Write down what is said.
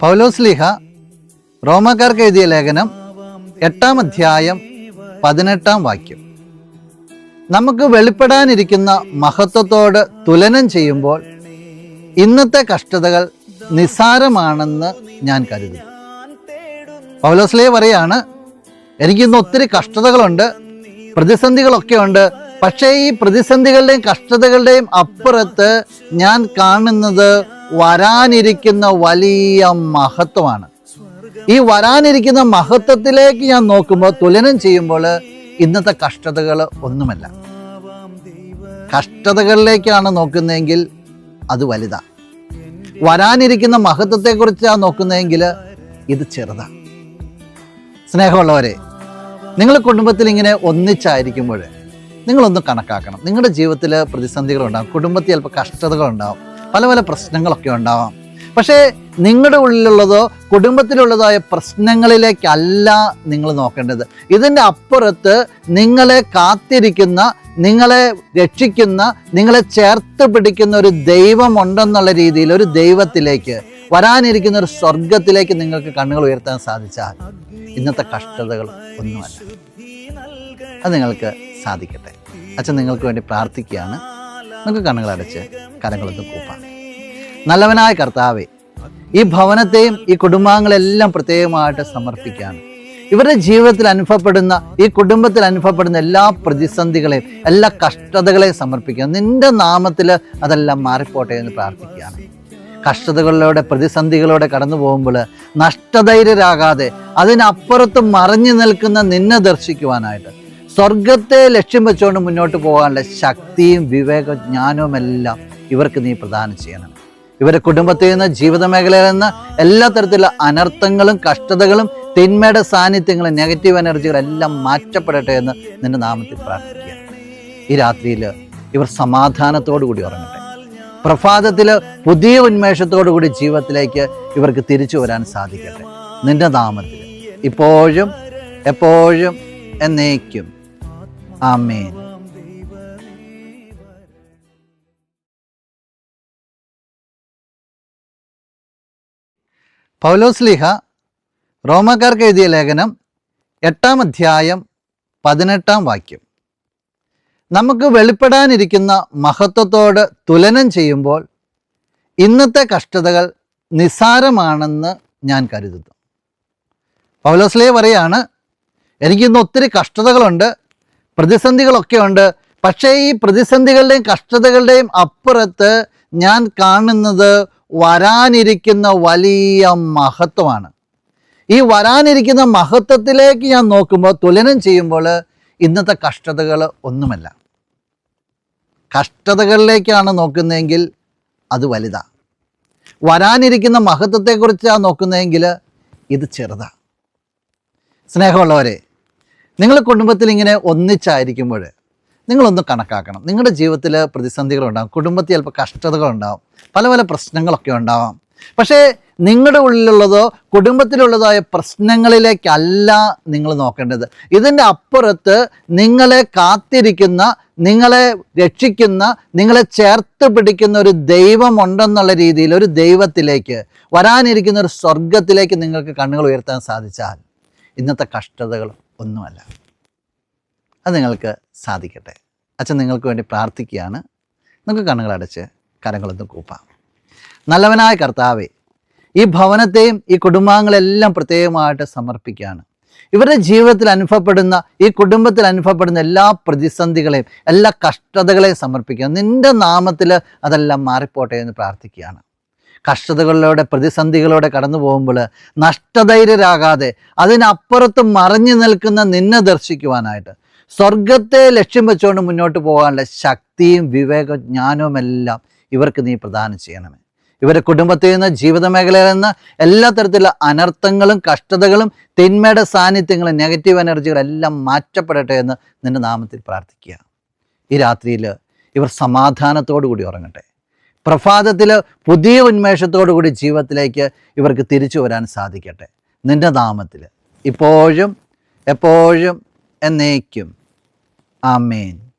പൗലോസ്ലിഹ റോമക്കാർക്ക് എഴുതിയ ലേഖനം എട്ടാം അധ്യായം പതിനെട്ടാം വാക്യം. നമുക്ക് വെളിപ്പെടാനിരിക്കുന്ന മഹത്വത്തോട് തുലനം ചെയ്യുമ്പോൾ ഇന്നത്തെ കഷ്ടതകൾ നിസ്സാരമാണെന്ന് ഞാൻ കരുതുന്നു. പൗലോസ്ലേ പറയാണ് എനിക്കിന്ന് ഒത്തിരി കഷ്ടതകളുണ്ട് പ്രതിസന്ധികളൊക്കെ ഉണ്ട് പക്ഷേ ഈ പ്രതിസന്ധികളുടെയും കഷ്ടതകളുടെയും അപ്പുറത്ത് ഞാൻ കാണുന്നത് വരാനിരിക്കുന്ന വലിയ മഹത്വമാണ്. ഈ വരാനിരിക്കുന്ന മഹത്വത്തിലേക്ക് ഞാൻ നോക്കുമ്പോൾ തുലനം ചെയ്യുമ്പോൾ ഇന്നത്തെ കഷ്ടതകൾ ഒന്നുമല്ല. കഷ്ടതകളിലേക്കാണ് നോക്കുന്നതെങ്കിൽ അത് വലുതാ. വരാനിരിക്കുന്ന മഹത്വത്തെക്കുറിച്ചാണ് നോക്കുന്നതെങ്കിൽ ഇത് ചെറുതാണ് സ്നേഹമുള്ളവരെ നിങ്ങൾ കുടുംബത്തിൽ ഇങ്ങനെ ഒന്നിച്ചായിരിക്കുമ്പോൾ നിങ്ങളൊന്ന് കണക്കാക്കണം. നിങ്ങളുടെ ജീവിതത്തിൽ പ്രതിസന്ധികളുണ്ടാകും കുടുംബത്തിൽ ചിലപ്പോൾ കഷ്ടതകളുണ്ടാവും. പല പല പ്രശ്നങ്ങളൊക്കെ ഉണ്ടാവാം. പക്ഷേ നിങ്ങളുടെ ഉള്ളിലുള്ളതോ കുടുംബത്തിലുള്ളതായ പ്രശ്നങ്ങളിലേക്കല്ല നിങ്ങൾ നോക്കേണ്ടത്. ഇതിന്റെ അപ്പുറത്ത് നിങ്ങളെ കാത്തിരിക്കുന്ന നിങ്ങളെ രക്ഷിക്കുന്ന നിങ്ങളെ ചേർത്ത് പിടിക്കുന്ന ഒരു ദൈവമുണ്ടെന്നുള്ള രീതിയിൽ ഒരു ദൈവത്തിലേക്ക് വരാനിരിക്കുന്ന ഒരു സ്വർഗത്തിലേക്ക് നിങ്ങൾക്ക് കണ്ണുകൾ ഉയർത്താൻ സാധിച്ചാൽ ഇന്നത്തെ കഷ്ടതകൾ ഒന്നുമല്ല. അത് നിങ്ങൾക്ക് സാധിക്കട്ടെ. അച്ഛൻ നിങ്ങൾക്ക് വേണ്ടി പ്രാർത്ഥിക്കുകയാണ്. നിങ്ങൾക്ക് കണ്ണുകളടച്ച് കരങ്ങളൊന്ന് കൂപ്പാം. നല്ലവനായ കർത്താവെ ഈ ഭവനത്തെയും ഈ കുടുംബാംഗങ്ങളെല്ലാം പ്രത്യേകമായിട്ട് സമർപ്പിക്കുകയാണ്. ഇവരുടെ ജീവിതത്തിൽ അനുഭവപ്പെടുന്ന ഈ കുടുംബത്തിൽ അനുഭവപ്പെടുന്ന എല്ലാ പ്രതിസന്ധികളെയും എല്ലാ കഷ്ടതകളെയും സമർപ്പിക്കുക നിന്റെ നാമത്തിൽ അതെല്ലാം മാറിപ്പോട്ടെ എന്ന് പ്രാർത്ഥിക്കുകയാണ്. കഷ്ടതകളിലൂടെ പ്രതിസന്ധികളോടെ കടന്നു പോകുമ്പോൾ നഷ്ടധൈര്യരാകാതെ അതിനപ്പുറത്ത് മറിഞ്ഞു നിൽക്കുന്ന നിന്നെ ദർശിക്കുവാനായിട്ട് സ്വർഗത്തെ ലക്ഷ്യം വെച്ചുകൊണ്ട് മുന്നോട്ട് പോകാനുള്ള ശക്തിയും വിവേക ജ്ഞാനവും എല്ലാം ഇവർക്ക് നീ പ്രദാനം ചെയ്യണം. ഇവരുടെ കുടുംബത്തിൽ നിന്ന് ജീവിത മേഖലയിൽ നിന്ന് എല്ലാ തരത്തിലുള്ള അനർത്ഥങ്ങളും കഷ്ടതകളും തിന്മയുടെ സാന്നിധ്യങ്ങളും നെഗറ്റീവ് എനർജികളും എല്ലാം മാറ്റപ്പെടട്ടെ എന്ന് നിന്റെ നാമത്തിൽ പ്രാർത്ഥിക്കുക ഈ രാത്രിയിൽ ഇവർ സമാധാനത്തോടു കൂടി ഉറങ്ങട്ടെ. പ്രഭാതത്തിൽ പുതിയ ഉന്മേഷത്തോടു കൂടി ജീവിതത്തിലേക്ക് ഇവർക്ക് തിരിച്ചു വരാൻ സാധിക്കട്ടെ. നിന്റെ നാമത്തിൽ ഇപ്പോഴും എപ്പോഴും എന്നേക്കും ആമേൻ. പൗലോസ്ലിഹ റോമക്കാർക്ക് എഴുതിയ ലേഖനം എട്ടാം അധ്യായം പതിനെട്ടാം വാക്യം. നമുക്ക് വെളിപ്പെടാനിരിക്കുന്ന മഹത്വത്തോട് തുലനം ചെയ്യുമ്പോൾ ഇന്നത്തെ കഷ്ടതകൾ നിസ്സാരമാണെന്ന് ഞാൻ കരുതുന്നു. പൗലോസ്ലേ പറയാണ് എനിക്കിന്ന് ഒത്തിരി കഷ്ടതകളുണ്ട് പ്രതിസന്ധികളൊക്കെ ഉണ്ട്. പക്ഷേ ഈ പ്രതിസന്ധികളുടെയും കഷ്ടതകളുടെയും അപ്പുറത്ത് ഞാൻ കാണുന്നത് വരാനിരിക്കുന്ന വലിയ മഹത്വമാണ്. ഈ വരാനിരിക്കുന്ന മഹത്വത്തിലേക്ക് ഞാൻ നോക്കുമ്പോൾ തുലനം ചെയ്യുമ്പോൾ ഇന്നത്തെ കഷ്ടതകൾ ഒന്നുമല്ല. കഷ്ടതകളിലേക്കാണ് നോക്കുന്നതെങ്കിൽ അത് വലുതാ. വരാനിരിക്കുന്ന മഹത്വത്തെക്കുറിച്ചാണ് നോക്കുന്നതെങ്കിൽ ഇത് ചെറുതാണ് സ്നേഹമുള്ളവരെ നിങ്ങൾ കുടുംബത്തിൽ ഇങ്ങനെ ഒന്നിച്ചായിരിക്കുമ്പോൾ നിങ്ങളൊന്ന് കണക്കാക്കണം. നിങ്ങളുടെ ജീവിതത്തിൽ പ്രതിസന്ധികളുണ്ടാകും കുടുംബത്തിൽ ചിലപ്പോൾ കഷ്ടതകളുണ്ടാകും പല പല പ്രശ്നങ്ങളൊക്കെ ഉണ്ടാവാം. പക്ഷേ നിങ്ങളുടെ ഉള്ളിലുള്ളതോ കുടുംബത്തിലുള്ളതായ പ്രശ്നങ്ങളിലേക്കല്ല നിങ്ങൾ നോക്കേണ്ടത്. ഇതിന്റെ അപ്പുറത്ത് നിങ്ങളെ കാത്തിരിക്കുന്ന നിങ്ങളെ രക്ഷിക്കുന്ന നിങ്ങളെ ചേർത്ത് പിടിക്കുന്ന ഒരു ദൈവമുണ്ടെന്നുള്ള രീതിയിൽ ഒരു ദൈവത്തിലേക്ക് വരാനിരിക്കുന്ന ഒരു സ്വർഗത്തിലേക്ക് നിങ്ങൾക്ക് കണ്ണുകൾ ഉയർത്താൻ സാധിച്ചാൽ ഇന്നത്തെ കഷ്ടതകൾ ഒന്നുമല്ല. അത് നിങ്ങൾക്ക് സാധിക്കട്ടെ. അച്ഛൻ നിങ്ങൾക്ക് വേണ്ടി പ്രാർത്ഥിക്കുകയാണ്. നിങ്ങൾക്ക് കണ്ണുകളടച്ച് കരങ്ങളൊന്നും കൂപ്പാം. നല്ലവനായ കർത്താവെ ഈ ഭവനത്തെയും ഈ കുടുംബാംഗങ്ങളെല്ലാം പ്രത്യേകമായിട്ട് സമർപ്പിക്കുകയാണ്. ഇവരുടെ ജീവിതത്തിൽ അനുഭവപ്പെടുന്ന ഈ കുടുംബത്തിൽ അനുഭവപ്പെടുന്ന എല്ലാ പ്രതിസന്ധികളെയും എല്ലാ കഷ്ടതകളെയും സമർപ്പിക്കുക നിന്റെ നാമത്തിൽ അതെല്ലാം മാറിപ്പോട്ടെ എന്ന് പ്രാർത്ഥിക്കുകയാണ്. കഷ്ടതകളിലൂടെ പ്രതിസന്ധികളോടെ കടന്നു പോകുമ്പോൾ നഷ്ടധൈര്യരാകാതെ അതിനപ്പുറത്ത് മറിഞ്ഞു നിൽക്കുന്ന നിന്നെ ദർശിക്കുവാനായിട്ട്. സ്വർഗത്തെ ലക്ഷ്യം വെച്ചുകൊണ്ട് മുന്നോട്ട് പോകാനുള്ള ശക്തിയും വിവേക ജ്ഞാനവും എല്ലാം ഇവർക്ക് നീ പ്രദാനം ചെയ്യണമേ. ഇവരെ കുടുംബത്തിൽ നിന്ന് ജീവിത മേഖലയിൽ നിന്ന് എല്ലാ തരത്തിലുള്ള അനർത്ഥങ്ങളും കഷ്ടതകളും തിന്മയുടെ സാന്നിധ്യങ്ങളും നെഗറ്റീവ് എനർജികളും എല്ലാം മാറ്റപ്പെടട്ടെ എന്ന് നിന്റെ നാമത്തിൽ പ്രാർത്ഥിക്കുക. ഈ രാത്രിയിൽ ഇവർ സമാധാനത്തോടു കൂടി ഉറങ്ങട്ടെ. പ്രഭാതത്തിൽ പുതിയ ഉന്മേഷത്തോടു കൂടി ജീവിതത്തിലേക്ക് ഇവർക്ക് തിരിച്ചു വരാൻ സാധിക്കട്ടെ. നിന്റെ നാമത്തിൽ ഇപ്പോഴും എപ്പോഴും എന്നേക്കും. ആമേൻ.